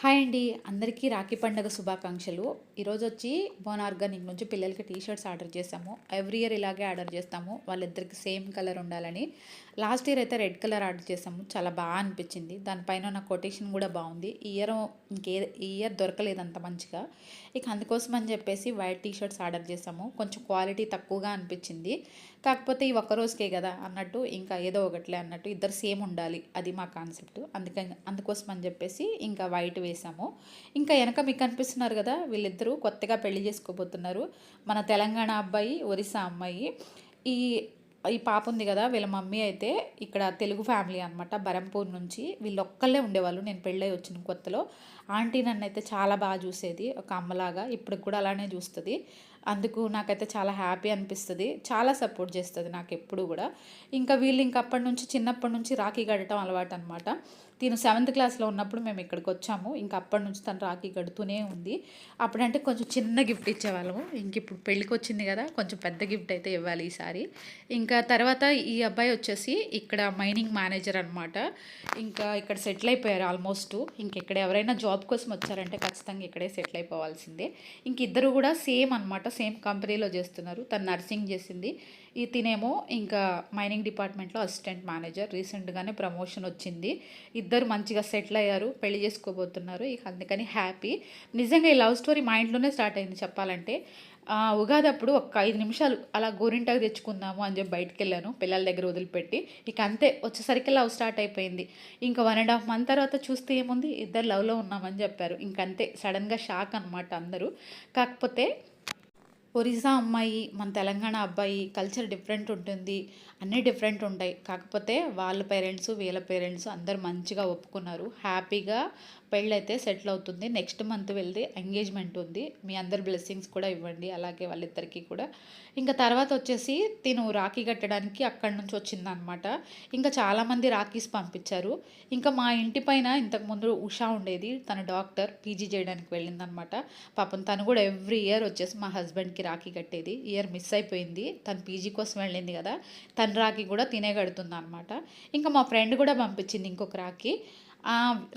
Hi అండి. అందరికీ రాఖీ పండుగ శుభాకాంక్షలు. ఈరోజు వచ్చి బోన్ ఆర్గానిక్ నుంచి పిల్లలకి టీ షర్ట్స్ ఆర్డర్ చేస్తాము ఎవ్రీ ఇయర్ ఇలాగే ఆర్డర్ చేస్తాము. వాళ్ళిద్దరికి సేమ్ కలర్ ఉండాలని. లాస్ట్ ఇయర్ అయితే రెడ్ కలర్ ఆర్డర్ చేసాము చాలా బాగా అనిపించింది. దానిపైన నా కొటేషన్ కూడా బాగుంది. ఈ ఇయర్ ఇంకే ఈ ఇయర్ దొరకలేదు అంత మంచిగా. ఇక అందుకోసం అని చెప్పేసి వైట్ టీ షర్ట్స్ ఆర్డర్ చేసాము కొంచెం క్వాలిటీ తక్కువగా అనిపించింది. కాకపోతే ఈ ఒక్క రోజుకే కదా అన్నట్టు ఇంకా ఏదో ఒకట్లే అన్నట్టు ఇద్దరు సేమ్ ఉండాలి. అది మా కాన్సెప్ట్. అందుకని అందుకోసం అని చెప్పేసి ఇంకా వైట్ వేశాము. ఇంకా వెనక మీకు కనిపిస్తున్నారు కదా వీళ్ళిద్దరూ కొత్తగా పెళ్ళి చేసుకోబోతున్నారు. మన తెలంగాణ అబ్బాయి ఒరిస్సా అమ్మాయి. ఈ ఈ పాప ఉంది కదా వీళ్ళ మమ్మీ అయితే ఇక్కడ తెలుగు ఫ్యామిలీ అనమాట బరంపూర్ నుంచి. వీళ్ళు ఒక్కళ్ళే ఉండేవాళ్ళు. నేను పెళ్ళై వచ్చిన కొత్తలో. ఆంటీ నన్ను అయితే చాలా బాగా చూసేది. ఒక అమ్మలాగా. ఇప్పటికి కూడా అలానే చూస్తుంది. అందుకు నాకైతే చాలా హ్యాపీ అనిపిస్తుంది. చాలా సపోర్ట్ చేస్తుంది నాకు ఎప్పుడు కూడా. ఇంకా వీళ్ళు ఇంక అప్పటి నుంచి చిన్నప్పటి నుంచి రాఖీ గడటం అలవాటు అనమాట తిను సెవెంత్ క్లాస్లో ఉన్నప్పుడు మేము ఇక్కడికి వచ్చాము. ఇంకా అప్పటి నుంచి తను రాఖీ కడుతూనే ఉంది. అప్పుడంటే కొంచెం చిన్న గిఫ్ట్ ఇచ్చేవాళ్ళము. ఇంక ఇప్పుడు పెళ్ళికి వచ్చింది కదా కొంచెం పెద్ద గిఫ్ట్ అయితే ఇవ్వాలి ఈసారి. ఇంకా తర్వాత ఈ అబ్బాయి వచ్చేసి ఇక్కడ మైనింగ్ మేనేజర్ అనమాట ఇంకా ఇక్కడ సెటిల్ అయిపోయారు ఆల్మోస్ట్. ఇంకెక్కడ ఎవరైనా జాబ్ కోసం వచ్చారంటే ఖచ్చితంగా ఇక్కడే సెటిల్ అయిపోవాల్సిందే. ఇంక ఇద్దరు కూడా సేమ్ అనమాట సేమ్ కంపెనీలో చేస్తున్నారు. తను నర్సింగ్ చేసింది. ఇతనేమో తినేమో ఇంకా మైనింగ్ డిపార్ట్మెంట్లో అసిస్టెంట్ మేనేజర్. రీసెంట్గానే ప్రమోషన్ వచ్చింది. ఇద్దరు మంచిగా సెటిల్ అయ్యారు. పెళ్ళి చేసుకోబోతున్నారు. ఇక అందుకని హ్యాపీ. నిజంగా ఈ లవ్ స్టోరీ మా ఇంట్లోనే స్టార్ట్ అయింది చెప్పాలంటే. ఉగాది అప్పుడు ఒక ఐదు నిమిషాలు అలా గోరింటాకు తెచ్చుకుందాము అని చెప్పి బయటకు వెళ్ళాను పిల్లల దగ్గర వదిలిపెట్టి. ఇక అంతే వచ్చేసరికి లవ్ స్టార్ట్ అయిపోయింది. ఇంకా వన్ అండ్ హాఫ్ మంత్ తర్వాత చూస్తే ఏముంది? ఇద్దరు లవ్లో ఉన్నామని చెప్పారు. ఇంకంతే సడన్గా షాక్ అనమాట అందరూ. కాకపోతే ఒరిస్సా అమ్మాయి మన తెలంగాణ అబ్బాయి కల్చర్ డిఫరెంట్ ఉంటుంది. అన్నీ డిఫరెంట్ ఉంటాయి. కాకపోతే వాళ్ళ పేరెంట్స్ వీళ్ళ పేరెంట్స్ అందరు మంచిగా ఒప్పుకున్నారు. హ్యాపీగా పెళ్ళైతే సెటిల్ అవుతుంది. నెక్స్ట్ మంత్ వెళ్తే ఎంగేజ్మెంట్ ఉంది. మీ అందరు బ్లెస్సింగ్స్ కూడా ఇవ్వండి. అలాగే వాళ్ళిద్దరికీ కూడా. ఇంకా తర్వాత వచ్చేసి తిను రాఖీ కట్టడానికి అక్కడి నుంచి వచ్చిందనమాట. ఇంకా చాలామంది రాఖీస్ పంపించారు. ఇంకా మా ఇంటి పైన ఇంతకుముందు ఉషా ఉండేది. తన డాక్టర్ పీజీ చేయడానికి వెళ్ళిందనమాట. పాపం తను కూడా ఎవ్రీ ఇయర్ వచ్చేసి మా హస్బెండ్కి రాఖీ కట్టేది. ఇయర్ మిస్ అయిపోయింది. తను పీజీ కోసం వెళ్ళింది కదా. తను రాఖీ కూడా తినే కడుతుంది అనమాట ఇంకా మా ఫ్రెండ్ కూడా పంపించింది ఇంకొక రాఖీ.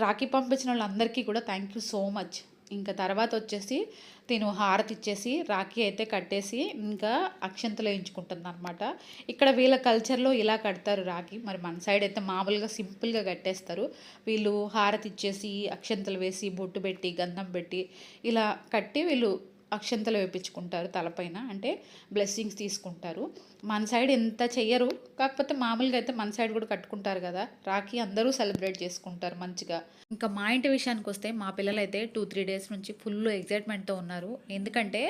రాఖీ పంపించిన వాళ్ళందరికీ కూడా థ్యాంక్ యూ సో మచ్. ఇంకా తర్వాత వచ్చేసి తిను హారతి ఇచ్చేసి రాఖీ అయితే కట్టేసి ఇంకా అక్షంతలు వేయించుకుంటుంది అనమాట ఇక్కడ వీళ్ళ కల్చర్లో ఇలా కడతారు రాఖీ. మరి మన సైడ్ అయితే మామూలుగా సింపుల్గా కట్టేస్తారు. వీళ్ళు హారతి ఇచ్చేసి అక్షంతలు వేసి బొట్టు పెట్టి గంధం పెట్టి ఇలా కట్టి వీళ్ళు అక్షంతలు వేపించుకుంటారు తలపైన అంటే బ్లెస్సింగ్స్ తీసుకుంటారు. మన సైడ్ ఎంత చెయ్యరు కాకపోతే మామూలుగా అయితే మన సైడ్ కూడా కట్టుకుంటారు కదా. రాఖీ అందరూ సెలబ్రేట్ చేసుకుంటారు మంచిగా. ఇంకా మా ఇంటి విషయానికి వస్తే మా పిల్లలు అయితే టూ త్రీ డేస్ నుంచి ఫుల్ ఎగ్జైట్మెంట్తో ఉన్నారు. ఎందుకంటే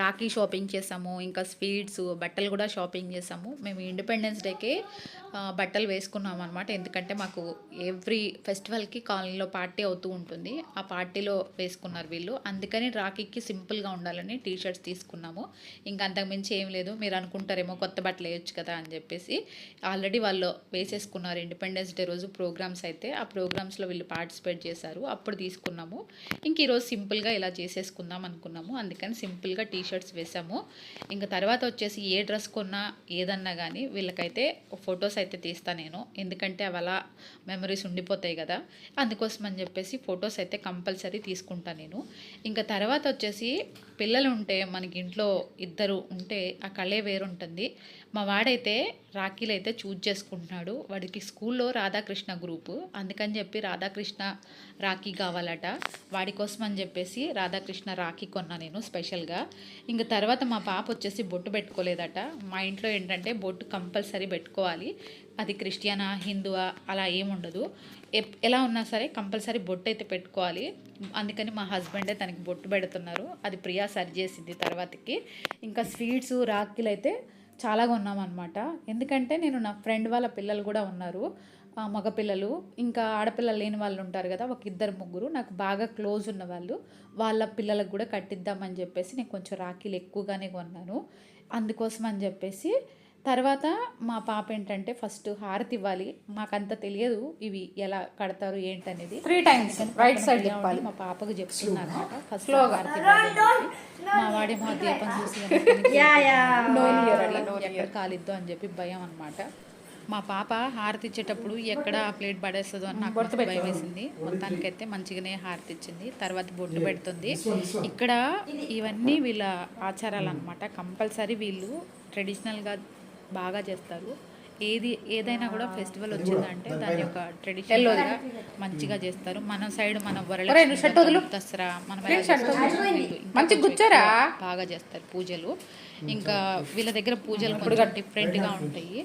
రాఖీ షాపింగ్ చేసాము ఇంకా స్వీట్స్ బట్టలు కూడా షాపింగ్ చేసాము. మేము ఇండిపెండెన్స్ డేకి బట్టలు వేసుకున్నాం అనమాట ఎందుకంటే మాకు ఎవ్రీ ఫెస్టివల్కి కాలనీలో పార్టీ అవుతూ ఉంటుంది. ఆ పార్టీలో వేసుకున్నారు వీళ్ళు. అందుకని రాఖీకి సింపుల్గా ఉండాలని టీ షర్ట్స్ తీసుకున్నాము. ఇంకా అంతకుమించి ఏం లేదు. మీరు అనుకుంటారేమో కొత్త బట్టలు వేయొచ్చు కదా అని చెప్పేసి. ఆల్రెడీ వాళ్ళు వేసేసుకున్నారు ఇండిపెండెన్స్ డే రోజు ప్రోగ్రామ్స్ అయితే. ఆ ప్రోగ్రామ్స్లో వీళ్ళు పార్టిసిపేట్ చేశారు. అప్పుడు తీసుకున్నాము. ఇంక ఈరోజు సింపుల్గా ఇలా చేసేసుకుందాం అనుకున్నాము. అందుకని సింపుల్గా టీ షర్ట్స్ వేసాము. ఇంకా తర్వాత వచ్చేసి ఏ డ్రెస్ కొన్నా ఏదన్నా కానీ వీళ్ళకైతే ఫొటోస్ అయితే తీస్తాను నేను. ఎందుకంటే అవి అలా మెమరీస్ ఉండిపోతాయి కదా. అందుకోసం అని చెప్పేసి ఫొటోస్ అయితే కంపల్సరీ తీసుకుంటాను నేను. ఇంకా తర్వాత వచ్చేసి పిల్లలు ఉంటే మనకి ఇంట్లో ఇద్దరు ఉంటే ఆ కళే వేరుంటుంది. మా వాడైతే రాఖీ రాఖీలు అయితే చూజ్ చేసుకుంటున్నాడు. వాడికి స్కూల్లో రాధాకృష్ణ గ్రూపు. అందుకని చెప్పి రాధాకృష్ణ రాఖీ కావాలట. వాడి కోసం అని చెప్పేసి రాధాకృష్ణ రాఖీ కొన్నా నేను స్పెషల్గా. ఇంకా తర్వాత మా పాప వచ్చేసి బొట్టు పెట్టుకోలేదట. మా ఇంట్లో ఏంటంటే బొట్టు కంపల్సరీ పెట్టుకోవాలి. అది క్రిస్టియనా హిందువా అలా ఏముండదు ఎప్- ఎలా ఉన్నా సరే కంపల్సరీ బొట్టు అయితే పెట్టుకోవాలి. అందుకని మా హస్బెండే తనకి బొట్టు పెడుతున్నారు. అది ప్రియా సరి చేసింది తర్వాతకి. ఇంకా స్వీట్స్ రాఖీలు అయితే చాలా కొన్నామన్నమాట. ఎందుకంటే నేను నా ఫ్రెండ్ వాళ్ళ పిల్లలు కూడా ఉన్నారు. మగపిల్లలు ఇంకా ఆడపిల్లలు లేని వాళ్ళు ఉంటారు కదా ఒక ఇద్దరు ముగ్గురు నాకు బాగా క్లోజ్ ఉన్న వాళ్ళు వాళ్ళ పిల్లలకు కూడా కట్టిద్దామని చెప్పేసి నేను కొంచెం రాఖీలు ఎక్కువగానే కొన్నాను. అందుకోసం అని చెప్పేసి తర్వాత మా పాప ఏంటంటే ఫస్ట్ హారతి ఇవ్వాలి. మాకంత తెలియదు ఇవి ఎలా కడతారు ఏంటనేది. త్రీ టైమ్స్ రైట్ సైడ్ మా పాపకు చెప్తున్నాను ఫస్ట్ హారతి ఇవ్వాలి. మా వాడి మా దీపం చూసి ఎక్కడ కాలిద్దు అని చెప్పి భయం అనమాట మా పాప హారతి ఇచ్చేటప్పుడు ఎక్కడ ఆ ప్లేట్ పడేస్తుందో అని నాకు భయం వేసింది. మొత్తానికైతే మంచిగానే హారతి ఇచ్చింది. తర్వాత బొట్టు పెడుతుంది. ఇక్కడ ఇవన్నీ వీళ్ళ ఆచారాలు అనమాట కంపల్సరీ వీళ్ళు ట్రెడిషనల్గా బాగా చేస్తారు. ఏది ఏదైనా కూడా ఫెస్టివల్ వచ్చిందంటే దాని యొక్క ట్రెడిషనల్గా మంచిగా చేస్తారు. మన సైడ్ మన వరలక్ష్మి దసరా మనం కొంచెం గుచ్చారా? బాగా చేస్తారు పూజలు. ఇంకా వీళ్ళ దగ్గర పూజలు కొంచెం డిఫరెంట్గా ఉంటాయి.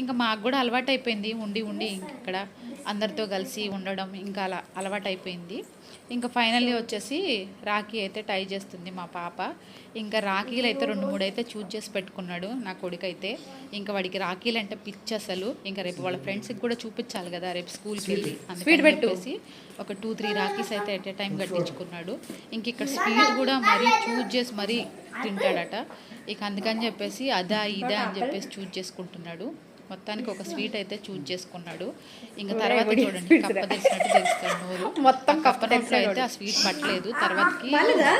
ఇంకా మాకు కూడా అలవాటు అయిపోయింది ఉండి ఉండి ఇంక ఇక్కడ అందరితో కలిసి ఉండడం ఇంకా అలా అలవాటు అయిపోయింది ఇంకా ఫైనల్లీ వచ్చేసి రాఖీ అయితే టై చేస్తుంది మా పాప. ఇంకా రాఖీలు అయితే రెండు మూడు అయితే చూజ్ చేసి పెట్టుకున్నాడు నా కొడుకు అయితే ఇంకా వాడికి రాఖీలు అంటే పిచ్చి అసలు. ఇంకా రేపు వాళ్ళ ఫ్రెండ్స్కి కూడా చూపించాలి కదా రేపు స్కూల్కి వెళ్ళి. స్వీట్ పెట్టేసి ఒక టూ త్రీ రాఖీస్ అయితే ఎట్ ఏ టైం కట్టించుకున్నాడు. ఇంక ఇక్కడ స్వీట్ కూడా మరీ చూజ్ చేసి మరీ తింటాడట. ఇక అందుకని చెప్పేసి అదా ఇదా అని చెప్పేసి చూజ్ చేసుకుంటున్నాడు. మొత్తానికి ఒక స్వీట్ అయితే చూజ్ చేసుకున్నాడు. ఇంకా తర్వాత చూడండి కప్ప తెలిసినట్టు తెలుస్తాడు నోరు. మొత్తం కప్ప నోట్లో అయితే ఆ స్వీట్ పట్టలేదు. తర్వాతకి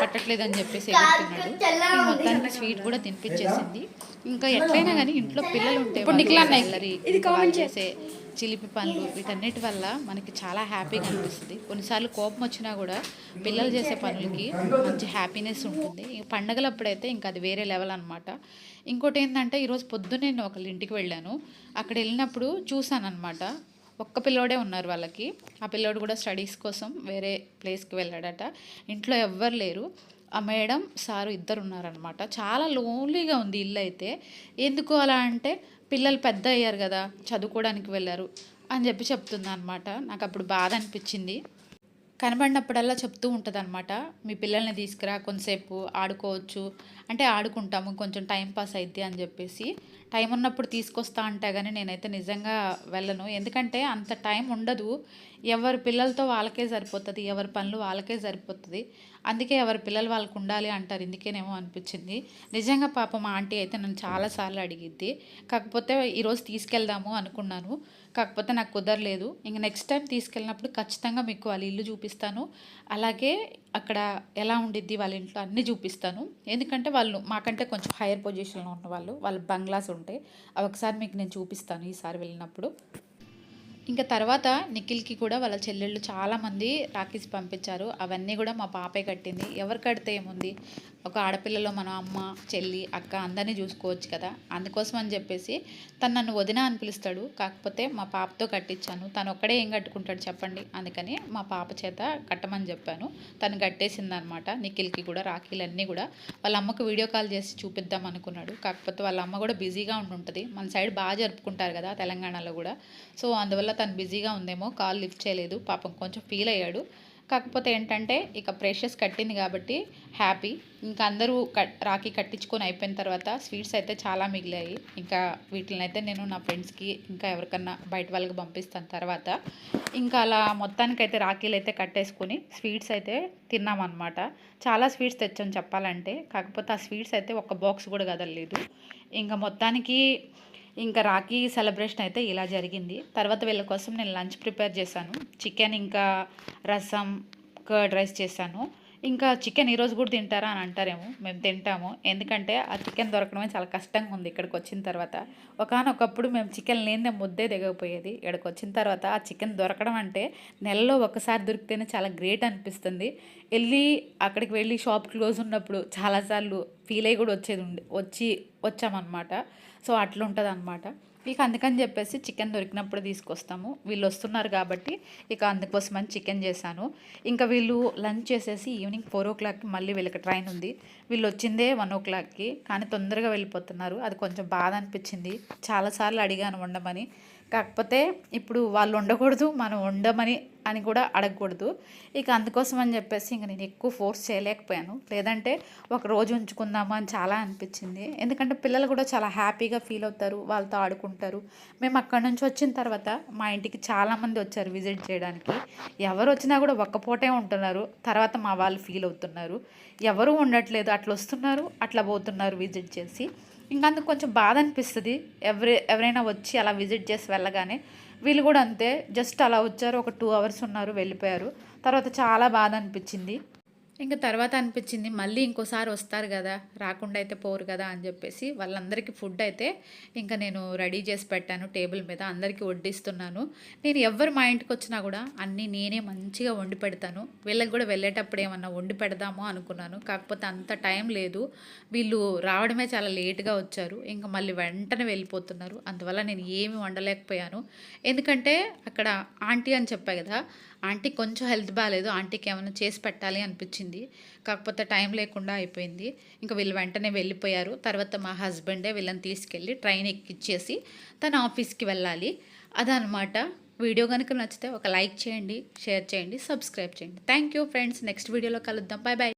పట్టట్లేదు అని చెప్పేసి ఎగురుతున్నాడు మొత్తానికి స్వీట్ కూడా తినిపించేసింది. ఇంకా ఎట్లయినా కానీ ఇంట్లో పిల్లలు ఉంటే అల్లరి, చేసే చిలిపి పనులు వీటన్నిటి వల్ల మనకి చాలా హ్యాపీగా అనిపిస్తుంది. కొన్నిసార్లు కోపం వచ్చినా కూడా పిల్లలు చేసే పనులకి మంచి హ్యాపీనెస్ ఉంటుంది. ఈ పండగలప్పుడైతే ఇంకా అది వేరే లెవెల్ అనమాట ఇంకోటి ఏంటంటే ఈరోజు పొద్దున్నే నేను ఒకళ్ళ ఇంటికి వెళ్ళాను. అక్కడ వెళ్ళినప్పుడు చూశాను అనమాట ఒక్క పిల్లోడే ఉన్నారు వాళ్ళకి. ఆ పిల్లోడు కూడా స్టడీస్ కోసం వేరే ప్లేస్కి వెళ్ళాడట. ఇంట్లో ఎవ్వరు లేరు. ఆ మేడం సారు ఇద్దరు ఉన్నారనమాట చాలా లోన్లీగా ఉంది ఇల్లు అయితే ఎందుకు అలా అంటే పిల్లలు పెద్ద అయ్యారు కదా చదువుకోవడానికి వెళ్ళారు అని చెప్పి చెప్తుంది అనమాట నాకు అప్పుడు బాధ అనిపించింది. కనబడినప్పుడల్లా చెప్తూ ఉంటుంది అనమాట మీ పిల్లల్ని తీసుకురా కొంతసేపు ఆడుకోవచ్చు. అంటే ఆడుకుంటాము కొంచెం టైం పాస్ అయితే అని చెప్పేసి. టైం ఉన్నప్పుడు తీసుకొస్తా అంటే కానీ నేనైతే నిజంగా వెళ్ళను. ఎందుకంటే అంత టైం ఉండదు. ఎవరి పిల్లలతో వాళ్ళకే సరిపోతుంది ఎవరి పనులు వాళ్ళకే సరిపోతుంది. అందుకే ఎవరి పిల్లలు వాళ్ళకు ఉండాలి అంటారు. ఇందుకేనేమో అనిపించింది. నిజంగా పాప మా ఆంటీ అయితే నన్ను చాలాసార్లు అడిగిద్ది. కాకపోతే ఈరోజు తీసుకెళ్దాము అనుకున్నాను. కాకపోతే నాకు కుదరలేదు. ఇంక నెక్స్ట్ టైం తీసుకెళ్ళినప్పుడు ఖచ్చితంగా మీకు వాళ్ళ ఇల్లు చూపిస్తాను. అలాగే అక్కడ ఎలా ఉండిద్ది వాళ్ళ ఇంట్లో అన్నీ చూపిస్తాను. ఎందుకంటే వాళ్ళు మాకంటే కొంచెం హైయర్ పొజిషన్లో ఉన్న వాళ్ళు. వాళ్ళ బంగ్లాస్ ఉంటాయి అవి ఒకసారి మీకు నేను చూపిస్తాను ఈసారి వెళ్ళినప్పుడు. ఇంకా తర్వాత నిఖిల్కి కూడా వాళ్ళ చెల్లెళ్ళు చాలామంది రాఖీస్ పంపించారు. అవన్నీ కూడా మా పాపే కట్టింది. ఎవరు కడితే ఏముంది? ఒక ఆడపిల్లలో మన అమ్మ చెల్లి అక్క అందరినీ చూసుకోవచ్చు కదా. అందుకోసం అని చెప్పేసి తను నన్ను వదిన అని పిలుస్తాడు. కాకపోతే మా పాపతో కట్టించాను. తను ఒక్కడే ఏం కట్టుకుంటాడు చెప్పండి. అందుకని మా పాప చేత కట్టమని చెప్పాను. తను కట్టేసింది అనమాట నిఖిల్కి కూడా రాఖీలన్నీ కూడా. వాళ్ళ అమ్మకు వీడియో కాల్ చేసి చూపిద్దాం అనుకున్నాడు. కాకపోతే వాళ్ళ అమ్మ కూడా బిజీగా ఉంటుంటుంది మన సైడ్ బాగా జరుపుకుంటారు కదా తెలంగాణలో కూడా. సో అందువల్ల తను బిజీగా ఉందేమో కాల్ లిఫ్ట్ చేయలేదు. పాపం కొంచెం ఫీల్ అయ్యాడు. కాకపోతే ఏంటంటే ఇక ప్రెషర్స్ కట్టింది కాబట్టి హ్యాపీ ఇంకా అందరూ కట్ రాఖీ కట్టించుకొని అయిపోయిన తర్వాత స్వీట్స్ అయితే చాలా మిగిలాయి. ఇంకా వీటిని అయితే నేను నా ఫ్రెండ్స్కి ఇంకా ఎవరికన్నా బయట వాళ్ళకి పంపిస్తాను తర్వాత. ఇంకా అలా మొత్తానికైతే రాఖీలు అయితే కట్టేసుకొని స్వీట్స్ అయితే తిన్నామన్నమాట చాలా స్వీట్స్ తెచ్చాను చెప్పాలంటే. కాకపోతే ఆ స్వీట్స్ అయితే ఒక బాక్స్ కూడా కదలలేదు. ఇంకా మొత్తానికి ఇంకా రాఖీ సెలబ్రేషన్ అయితే ఇలా జరిగింది. తర్వాత వీళ్ళ కోసం నేను లంచ్ ప్రిపేర్ చేశాను. చికెన్ ఇంకా రసం కర్డ్ రైస్ చేశాను. ఇంకా చికెన్ ఈరోజు కూడా తింటారా అని అంటారేమో. మేము తింటాము. ఎందుకంటే ఆ చికెన్ దొరకడమే చాలా కష్టంగా ఉంది ఇక్కడికి వచ్చిన తర్వాత. ఒకనొకప్పుడు మేము చికెన్ లేనిదే ముద్దే దిగకపోయేది. ఇక్కడికి వచ్చిన తర్వాత ఆ చికెన్ దొరకడం అంటే నెలలో ఒకసారి దొరికితేనే చాలా గ్రేట్ అనిపిస్తుంది. వెళ్ళి అక్కడికి వెళ్ళి షాప్ క్లోజ్ ఉన్నప్పుడు చాలాసార్లు ఫీల్ అయ్యి కూడా వచ్చేది ఉండి వచ్చి వచ్చామన్నమాట. సో అట్లా ఉంటుంది అనమాట ఇక అందుకని చెప్పేసి చికెన్ దొరికినప్పుడు తీసుకొస్తాము. వీళ్ళు వస్తున్నారు కాబట్టి ఇక అందుకోసం అని చికెన్ చేశాను. ఇంకా వీళ్ళు లంచ్ చేసేసి ఈవినింగ్ ఫోర్ ఓ క్లాక్కి మళ్ళీ వీళ్ళకి ట్రైన్ ఉంది. వీళ్ళు వచ్చిందే వన్ ఓ క్లాక్కి కానీ తొందరగా వెళ్ళిపోతున్నారు. అది కొంచెం బాధ అనిపించింది. చాలాసార్లు అడిగాను ఉండమని కాకపోతే ఇప్పుడు వాళ్ళు ఉండకూడదు మనం ఉండమని అని కూడా అడగకూడదు. ఇక అందుకోసం అని చెప్పేసి ఇంక నేను ఎక్కువ ఫోర్స్ చేయలేకపోయాను. లేదంటే ఒక రోజు ఉంచుకుందామా అని చాలా అనిపించింది. ఎందుకంటే పిల్లలు కూడా చాలా హ్యాపీగా ఫీల్ అవుతారు వాళ్ళతో ఆడుకుంటారు. మేము అక్కడి నుంచి వచ్చిన తర్వాత మా ఇంటికి చాలామంది వచ్చారు విజిట్ చేయడానికి. ఎవరు వచ్చినా కూడా ఒక్క పూటే ఉంటున్నారు. తర్వాత మా వాళ్ళు ఫీల్ అవుతున్నారు. ఎవరు ఉండట్లేదు అట్లా వస్తున్నారు అట్లా పోతున్నారు విజిట్ చేసి. ఇంకా అందుకు కొంచెం బాధ అనిపిస్తుంది. ఎవరి ఎవరైనా వచ్చి అలా విజిట్ చేసి వెళ్ళగానే వీళ్ళు కూడా అంతే జస్ట్ అలా వచ్చారు ఒక టూ అవర్స్ ఉన్నారు వెళ్ళిపోయారు. తర్వాత చాలా బాధ అనిపించింది. ఇంకా తర్వాత అనిపించింది మళ్ళీ ఇంకోసారి వస్తారు కదా రాకుండా అయితే పోరు కదా అని చెప్పేసి వాళ్ళందరికీ ఫుడ్ అయితే ఇంకా నేను రెడీ చేసి పెట్టాను టేబుల్ మీద అందరికీ వడ్డిస్తున్నాను. నేను ఎవరు మా ఇంటికి వచ్చినా కూడా అన్నీ నేనే మంచిగా వండి పెడతాను. వీళ్ళకి కూడా వెళ్ళేటప్పుడు ఏమన్నా వండి పెడదామో అనుకున్నాను. కాకపోతే అంత టైం లేదు. వీళ్ళు రావడమే చాలా లేట్గా వచ్చారు. ఇంకా మళ్ళీ వెంటనే వెళ్ళిపోతున్నారు. అందువల్ల నేను ఏమి వండలేకపోయాను. ఎందుకంటే అక్కడ ఆంటీ అని చెప్పా కదా ఆంటీ కొంచెం హెల్త్ బాగాలేదు ఆంటీకి ఏమైనా చేసి పెట్టాలి అనిపించింది. కాకపోతే టైం లేకుండా అయిపోయింది. ఇంకా వీళ్ళు వెంటనే వెళ్ళిపోయారు. తర్వాత మా హస్బెండే వీళ్ళని తీసుకెళ్ళి ట్రైన్ ఎక్కిచ్చేసి తన ఆఫీస్కి వెళ్ళాలి. అదనమాట. వీడియో కనుక నచ్చితే ఒక లైక్ చేయండి షేర్ చేయండి సబ్స్క్రైబ్ చేయండి. Thank you friends. నెక్స్ట్ వీడియోలో కలుద్దాం. Bye bye.